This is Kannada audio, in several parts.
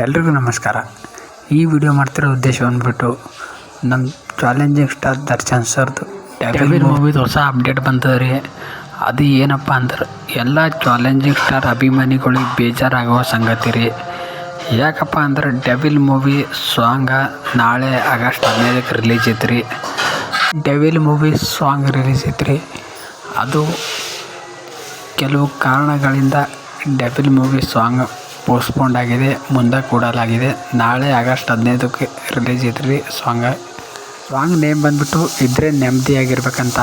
ಎಲ್ರಿಗೂ ನಮಸ್ಕಾರ. ಈ ವಿಡಿಯೋ ಮಾಡ್ತಿರೋ ಉದ್ದೇಶ ಬಂದ್ಬಿಟ್ಟು ನಮ್ಮ ಚಾಲೆಂಜಿಂಗ್ ಸ್ಟಾರ್ ದರ್ಶನ್ ಸರ್ದು ಡೆಬಿಲ್ ಮೂವಿದು ಹೊಸ ಅಪ್ಡೇಟ್ ಬಂದಿದೆ ರೀ ಅದು ಏನಪ್ಪ ಅಂದ್ರೆ ಎಲ್ಲ ಚಾಲೆಂಜಿಂಗ್ ಸ್ಟಾರ್ ಅಭಿಮಾನಿಗಳಿಗೆ ಬೇಜಾರಾಗುವ ಸಂಗತಿ ರೀ. ಯಾಕಪ್ಪ ಅಂದ್ರೆ ಡೆವಿಲ್ ಮೂವಿ ಸಾಂಗ ನಾಳೆ ಆಗಸ್ಟ್ ಹದಿನೈದಕ್ಕೆ ರಿಲೀಸ್ ಐತ್ರಿ. ಡೆವಿಲ್ ಮೂವಿ ಸಾಂಗ್ ರಿಲೀಸ್ ಐತ್ರಿ. ಅದು ಕೆಲವು ಕಾರಣಗಳಿಂದ ಡೆವಿಲ್ ಮೂವಿ ಸಾಂಗ್ ಪೋಸ್ಟ್ಪೋಂಡ್ ಆಗಿದೆ, ಮುಂದೆ ಕೂಡಲಾಗಿದೆ. ನಾಳೆ ಆಗಸ್ಟ್ ಹದಿನೈದಕ್ಕೆ ರಿಲೀಸ್ ಇದ್ರಿ ಸಾಂಗ ಸಾಂಗ್ ನೇಮ್ ಬಂದ್ಬಿಟ್ಟು ಇದ್ರೆ ನೆಮ್ಮದಿಯಾಗಿರ್ಬೇಕಂತ.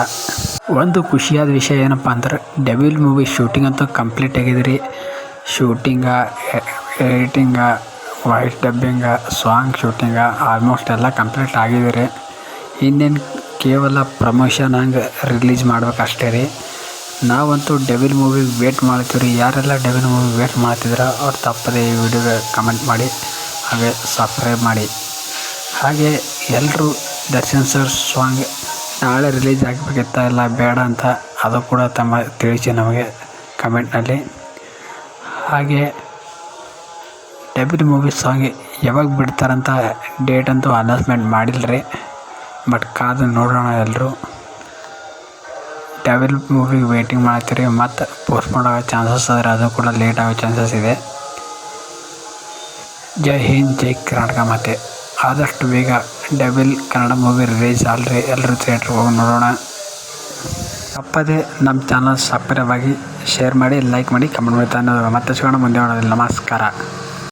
ಒಂದು ಖುಷಿಯಾದ ವಿಷಯ ಏನಪ್ಪ ಅಂದ್ರೆ ಡೆವಿಲ್ ಮೂವಿ ಶೂಟಿಂಗ್ ಅಂತೂ ಕಂಪ್ಲೀಟ್ ಆಗಿದೆ re shooting editing voice dubbing song shooting almost ಎಲ್ಲ ಕಂಪ್ಲೀಟ್ ಆಗಿದ್ರಿ. ಇನ್ನೇನು ಕೇವಲ ಪ್ರಮೋಷನ್ ಹಂಗೆ ರಿಲೀಸ್ ಮಾಡ್ಬೇಕಷ್ಟೇ ರೀ. ನಾವಂತೂ ಡೆವಿಲ್ ಮೂವಿ ವೇಟ್ ಮಾಡ್ತೀವಿ ರೀ ಯಾರೆಲ್ಲ ಡೆವಿಲ್ ಮೂವಿ ವೇಟ್ ಮಾಡ್ತಿದ್ರ ಅವ್ರು ತಪ್ಪದೆ ಈ ವಿಡಿಯೋಗೆ ಕಮೆಂಟ್ ಮಾಡಿ, ಹಾಗೆ ಸಬ್ಸ್ಕ್ರೈಬ್ ಮಾಡಿ. ಹಾಗೆ ಎಲ್ಲರೂ ದರ್ಶನ್ ಸರ್ ಸಾಂಗ್ ನಾಳೆ ರಿಲೀಸ್ ಆಗಬೇಕಿತ್ತ ಇಲ್ಲ ಬೇಡ ಅಂತ, ಅದು ಕೂಡ ತಮ್ಮ ತಿಳಿಸಿ ನಮಗೆ ಕಮೆಂಟ್ನಲ್ಲಿ ಹಾಗೆ ಡೆಬಿಲ್ ಮೂವಿ ಸಾಂಗ್ ಯಾವಾಗ ಬಿಡ್ತಾರಂತ ಡೇಟ್ ಅಂತೂ ಅನೌನ್ಸ್ಮೆಂಟ್ ಮಾಡಿಲ್ಲ ರೀ ಬಟ್ ಕಾದು ನೋಡೋಣ ಎಲ್ಲರೂ ಡೆವಿಲ್ ಮೂವಿಗೆ ವೇಟಿಂಗ್ ಮಾಡ್ತೀರಿ ಮತ್ತು ಪೋಸ್ಟ್ಪೋನ್ ಆಗೋ ಚಾನ್ಸಸ್ ಆದರೆ ಅದು ಕೂಡ ಲೇಟ್ ಆಗೋ ಚಾನ್ಸಸ್ ಇದೆ. ಜೈ ಹಿಂದ್, ಜೈ ಕರ್ನಾಟಕ ಮತ್ತೆ. ಆದಷ್ಟು ಬೇಗ ಡಬಲ್ ಕನ್ನಡ ಮೂವಿ ರಿಲೀಸ್ ಆಲ್ರಿ ಎಲ್ಲರೂ ಥಿಯೇಟ್ರಿಗೆ ಹೋಗಿ ನೋಡೋಣ. ತಪ್ಪದೆ ನಮ್ಮ ಚಾನಲ್ ಸಬ್ಸ್ಕ್ರೈಬ್ ಶೇರ್ ಮಾಡಿ ಲೈಕ್ ಮಾಡಿ ಕಮೆಂಟ್ ಮಾಡಿ ಮತ್ತೆ ಸಿಗೋಣ ಮುಂದೆ ನೋಡೋದಿಲ್ಲ ನಮಸ್ಕಾರ.